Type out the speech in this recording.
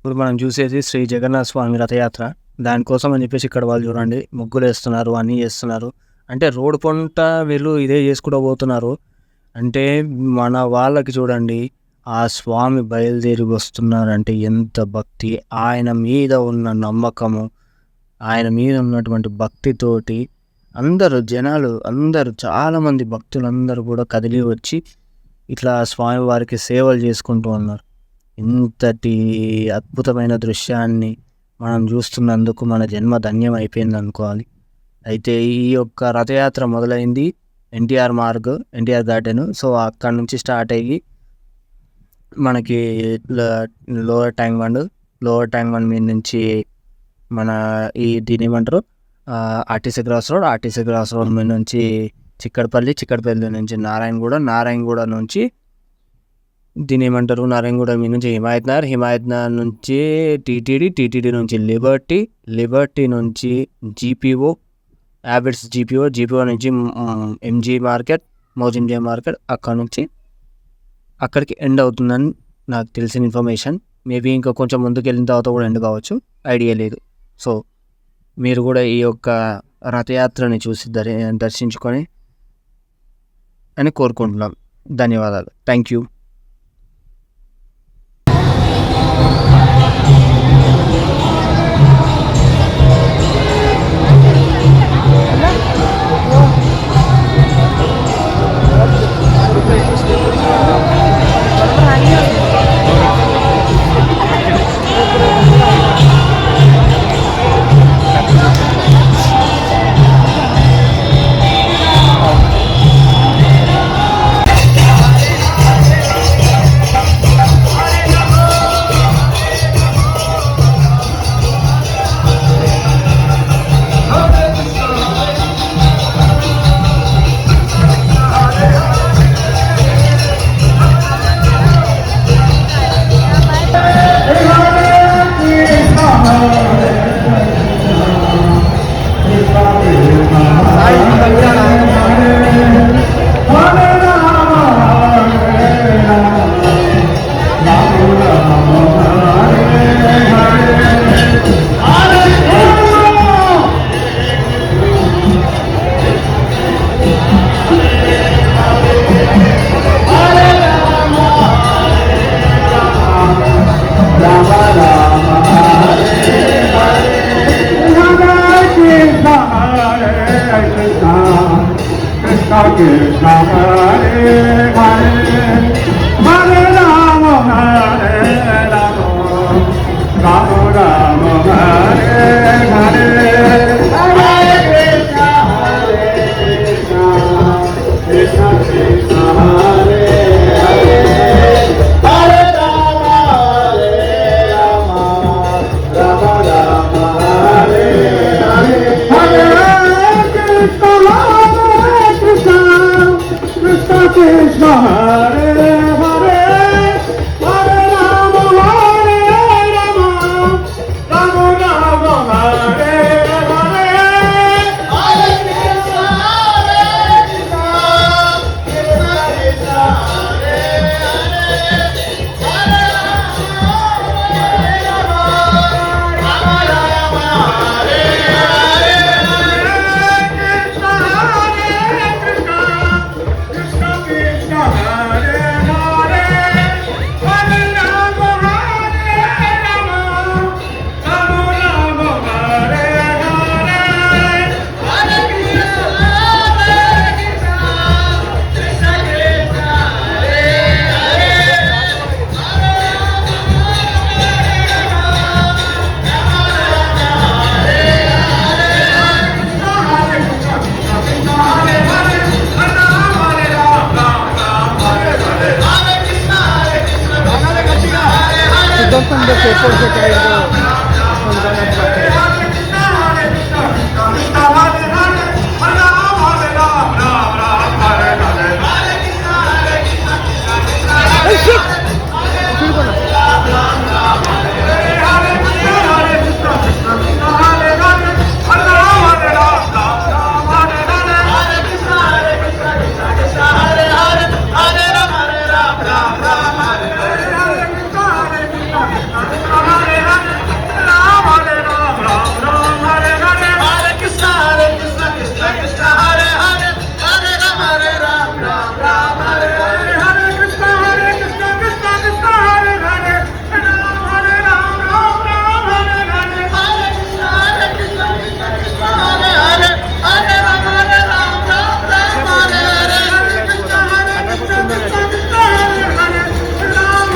ఇప్పుడు మనం చూసేది శ్రీ జగన్నాథ స్వామి రథయాత్ర. దానికోసం అని చెప్పేసి ఇక్కడ వాళ్ళు చూడండి ముగ్గులు వేస్తున్నారు అన్నీ చేస్తున్నారు. అంటే రోడ్డు పంట వీళ్ళు ఇదే చేసుకుంటూ పోతున్నారు. అంటే మన వాళ్ళకి చూడండి ఆ స్వామి బయలుదేరి వస్తున్నారంటే ఎంత భక్తి. ఆయన మీద ఉన్న నమ్మకము ఆయన మీద ఉన్నటువంటి భక్తితోటి అందరూ జనాలు అందరూ చాలామంది భక్తులందరూ కూడా కదిలి వచ్చి ఇట్లా స్వామివారికి సేవలు చేసుకుంటూ ఉన్నారు. ఇంతటి అద్భుతమైన దృశ్యాన్ని మనం చూస్తున్నందుకు మన జన్మ ధన్యం అయిపోయింది అనుకోవాలి. అయితే ఈ యొక్క రథయాత్ర మొదలైంది. ఎన్టీఆర్ మార్గ్ ఎన్టీఆర్ గార్డెన్. సో అక్కడ నుంచి స్టార్ట్ అయ్యి మనకి lower tank bund lower tank bund మీద నుంచి మన ఈ దీని ఏమంటారు? RTC cross road RTC cross road మీద నుంచి చిక్కడపల్లి చిక్కడపల్లి నుంచి నారాయణగూడ నారాయణగూడ నుంచి దీని ఏమంటారు? నారాయణగూడ మీద నుంచి హిమాయత్ నగర్ హిమాయత్ నగర్ నుంచి టీటీడీ టీటీడీ నుంచి లిబర్టీ లిబర్టీ నుంచి జీపీఓ హ్యాబిట్స్ జీపీఓ జీపీఓ నుంచి ఎంజీ మార్కెట్ మోజింజే మార్కెట్ అక్కడ నుంచి అక్కడికి ఎండ్ అవుతుందని నాకు తెలిసిన ఇన్ఫర్మేషన్. మేబీ ఇంకా కొంచెం ముందుకు వెళ్ళిన తర్వాత కూడా ఎండ్ కావచ్చు. ఐడియా లేదు. సో మీరు కూడా ఈ యొక్క రథయాత్రని చూసి దర్శించుకొని అని కోరుకుంటున్నాం. ధన్యవాదాలు. Thank you. Mahare सुंदर से